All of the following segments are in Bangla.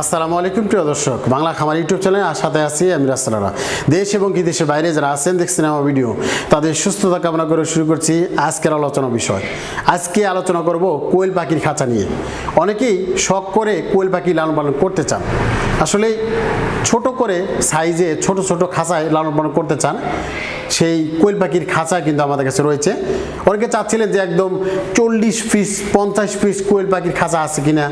আসসালামু আলাইকুম, প্রিয় দর্শক। বাংলা খামার ইউটিউব চ্যানেলে সাথে আছি আমি রাস্তারা দেশ এবং কি দেশের বাইরে যারা আছেন, দেখছেন আমার ভিডিও, তাদের সুস্থতা কামনা করে শুরু করছি আজকের আলোচনা বিষয়। আজকে আলোচনা করব কোয়েল পাখির খাঁচা নিয়ে। অনেকেই শখ করে কোয়েল পাখি লালন পালন করতে চান। আসলে ছোট করে সাইজে ছোট ছোট খাঁচায় লালন পালন করতে চান। সেই কোয়েল পাখির খাঁচা কিন্তু আমাদের কাছে রয়েছে। অনেকে চাচ্ছিলেন যে একদম চল্লিশ পিস, পঞ্চাশ পিস কোয়েল পাখির খাঁচা আছে কিনা,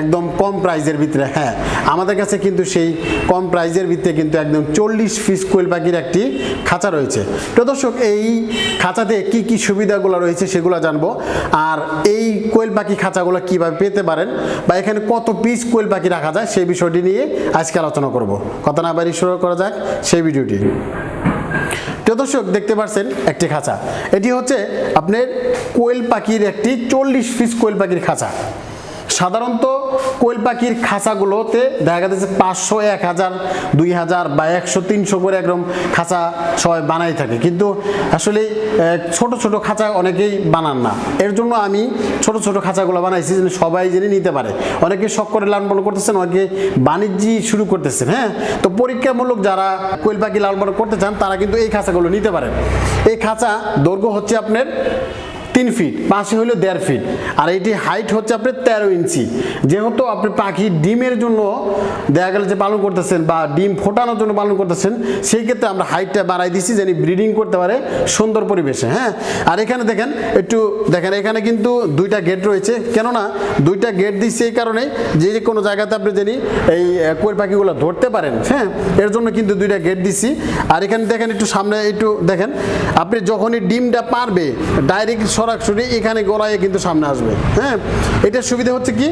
একদম কম প্রাইজের ভিতরে। হ্যাঁ আমাদের কাছে কিন্তু সেই কম প্রাইজের ভিতরে কিন্তু একদম চল্লিশ পিস কোয়েল পাখির একটি খাঁচা রয়েছে। তো দর্শক, এই খাঁচাতে কি কি সুবিধাগুলো রয়েছে সেগুলো জানব। আর এই কোয়েল পাখি খাঁচাগুলো কীভাবে পেতে পারেন বা এখানে কত পিস কোয়েল পাখি রাখা যায় সেই বিষয়টি নিয়ে আজকে আলোচনা করব। কথা না বাড়ি শুরু করা যাক সেই ভিডিওটি। প্রিয় দর্শক, দেখতে পাচ্ছেন একটি খাঁচা। এটি হচ্ছে আপনার কোয়েল পাখির একটি চল্লিশ পিস কোয়েল পাখির খাঁচা। সাধারণত কোয়েল পাখির খাঁচাগুলোতে দেখা যাচ্ছে পাঁচশো, এক হাজার, দুই হাজার বা একশো, তিনশো করে একদম খাঁচা সবাই বানাই থাকে। কিন্তু আসলে ছোট ছোট খাঁচা অনেকেই বানান না। এর জন্য আমি ছোট ছোট খাঁচাগুলো বানাইছি যেন সবাই জেনে নিতে পারে। অনেকে শখ করে লালন পালন করতেছেন, অনেকে বাণিজ্যি শুরু করতেছেন হ্যাঁ? তো পরীক্ষামূলক যারা কোয়েল পাখি লালন পালন করতে চান, তারা কিন্তু এই খাঁচাগুলো নিতে পারেন। এই খাঁচা দৈর্ঘ্য হচ্ছে আপনার তিন ফিট পাশে হলো দেড় ফিট আর এটি হাইট হচ্ছে আপনার তেরো ইঞ্চি। যেহেতু আপনি পাখি ডিমের জন্য দেখা গেল যে পালন করতেছেন বা ডিম ফোটানোর জন্য পালন করতেছেন, সেই ক্ষেত্রে আমরা হাইটটা বাড়াই দিচ্ছি যেন ব্রিডিং করতে পারে সুন্দর পরিবেশে হ্যাঁ? আর এখানে দেখেন, একটু দেখেন, এখানে কিন্তু দুইটা গেট রয়েছে। কেননা দুইটা গেট দিচ্ছে এই কারণে যে কোনো জায়গাতে আপনি জানি এই কোয়েল পাখিগুলো ধরতে পারেন হ্যাঁ? এর জন্য কিন্তু দুইটা গেট দিচ্ছি আর এখানে দেখেন একটু সামনে, একটু দেখেন, আপনি যখনই ডিমটা পারবে ডাইরেক্ট সরাসরি এখানে গড়াইয়ে কিন্তু সামনে আসবে। হ্যাঁ? এটার সুবিধা হচ্ছে কি?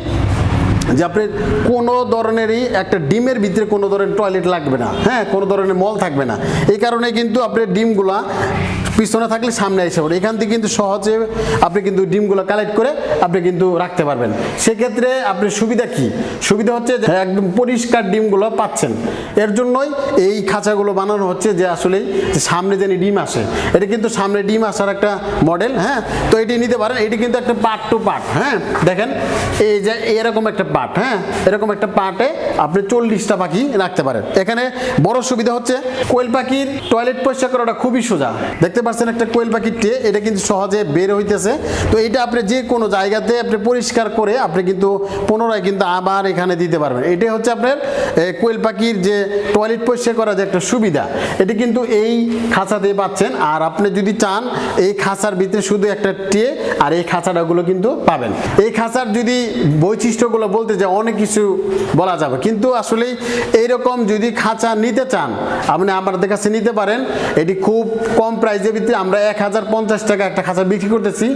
যে আপনার কোনো ধরনেরই একটা ডিমের ভিতরে কোনো ধরনের টয়লেট লাগবে না। হ্যাঁ? কোনো ধরনের মল থাকবে না। এই কারণে কিন্তু আপনার ডিমগুলা পিছনে থাকলে সামনে এসে পড়ে। এখান থেকে কিন্তু সহজে আপনি কিন্তু ডিমগুলো কালেক্ট করে আপনি কিন্তু রাখতে পারবেন। সেক্ষেত্রে আপনার সুবিধা কি? সুবিধা হচ্ছে একদম পরিষ্কার ডিমগুলো পাচ্ছেন। এর জন্যই এই খাঁচাগুলো বানানো হচ্ছে যে আসলে সামনে যেন ডিম আসে। এটা কিন্তু সামনে ডিম আসার একটা মডেল হ্যাঁ? তো এটি নিতে পারেন। এটি কিন্তু একটা পার্ট টু পার্ট হ্যাঁ? দেখেন, এই যে এরকম একটা পার্ট হ্যাঁ? এরকম একটা পার্টে আপনি চল্লিশটা পাখি রাখতে পারেন। এখানে বড় সুবিধা হচ্ছে কোয়েল পাখির টয়লেট পরিষ্কার করাটা খুবই সোজা। দেখতে পাচ্ছেন একটা কোয়েল পাখির টে এটা কিন্তু সহজে বের হইতেছে। তো এটা আপনি যে কোনো জায়গাতে আপনি পরিষ্কার করে আপনি কিন্তু পুনরায় কিন্তু আবার এখানে দিতে পারবেন। এটাই হচ্ছে আপনার কোয়েল পাখির যে টয়লেট পরিষ্কার করার যে একটা সুবিধা, এটি কিন্তু এই খাঁচাতে পাচ্ছেন। আর আপনি যদি চান, এই খাঁচার ভিতরে শুধু একটা টে আর এই খাঁচাটাগুলো কিন্তু পাবেন। এই খাঁচার যদি বৈশিষ্ট্যগুলো বলতে যে অনেক কিছু বলা যাবে। কিন্তু আসলে এইরকম যদি খাঁচা নিতে চান, আপনি আমাদের কাছে নিতে পারেন। এটি খুব কম প্রাইসের ভিতরে আমরা এক হাজার পঞ্চাশ টাকা একটা খাঁচা বিক্রি করতেছি।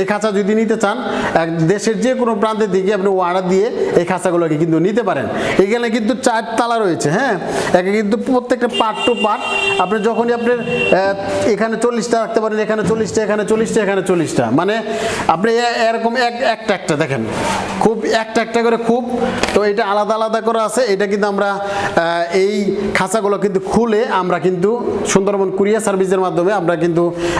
এই খাঁচা যদি নিতে চান, এক দেশের যে কোনো প্রান্তের দিকে আপনি অর্ডার দিয়ে এই খাঁচাগুলোকে কিন্তু নিতে পারেন। এখানে কিন্তু চার তালা রয়েছে হ্যাঁ? একে কিন্তু প্রত্যেকটা পার্ট টু পার্ট। আপনি যখনই আপনার এখানে চল্লিশটা রাখতে পারেন, এখানে চল্লিশটা এখানে চল্লিশটা এখানে চল্লিশটা। মানে আপনি এরকম এক, একটা একটা দেখেন। খুব একটা একটা করে খুব। তো এটা আলাদা আলাদা করে আছে। এটা কিন্তু আমরা এই খাঁচাগুলো কিন্তু খুলে আমরা কিন্তু সুন্দরবন কুরিয়ার সার্ভিসের মাধ্যমে আমরা কিন্তু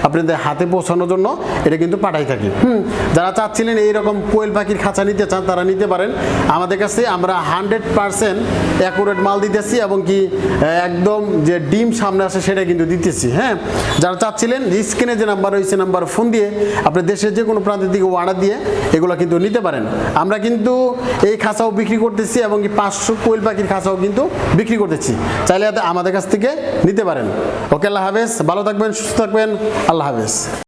আপনাদের হাতে পৌঁছানোর জন্য এটা কিন্তু পাঠাই থাকি। হুম। যারা চাচ্ছিলেন এইরকম কোয়েল পাখির খাঁচা নিতে চান তারা নিতে পারেন। আমাদের কাছে আমরা হান্ড্রেড পারসেন্ট অ্যাকুরেট মাল দিতেছি এবং কি একদম যে ডিম সামনে আসে সেটা কিন্তু দিতেছি হ্যাঁ। যারা চাচ্ছিলেন স্ক্রিনে যে নাম্বার রয়েছে নাম্বার ফোন দিয়ে আপনি দেশের যে কোনো প্রান্তের দিকে অর্ডার দিয়ে এগুলো কিন্তু নিতে পারেন। আমরা কিন্তু এই খাঁচাও বিক্রি করতেছি এবং কি পাঁচশো কোয়েল পাখির খাঁচাও কিন্তু বিক্রি করতেছি। চাইলে আমাদের কাছ থেকে নিতে পারেন। ওকে আল্লাহ হাফেজ। ভালো থাকবেন সুস্থ থাকবেন আল্লাহ হাফেজ।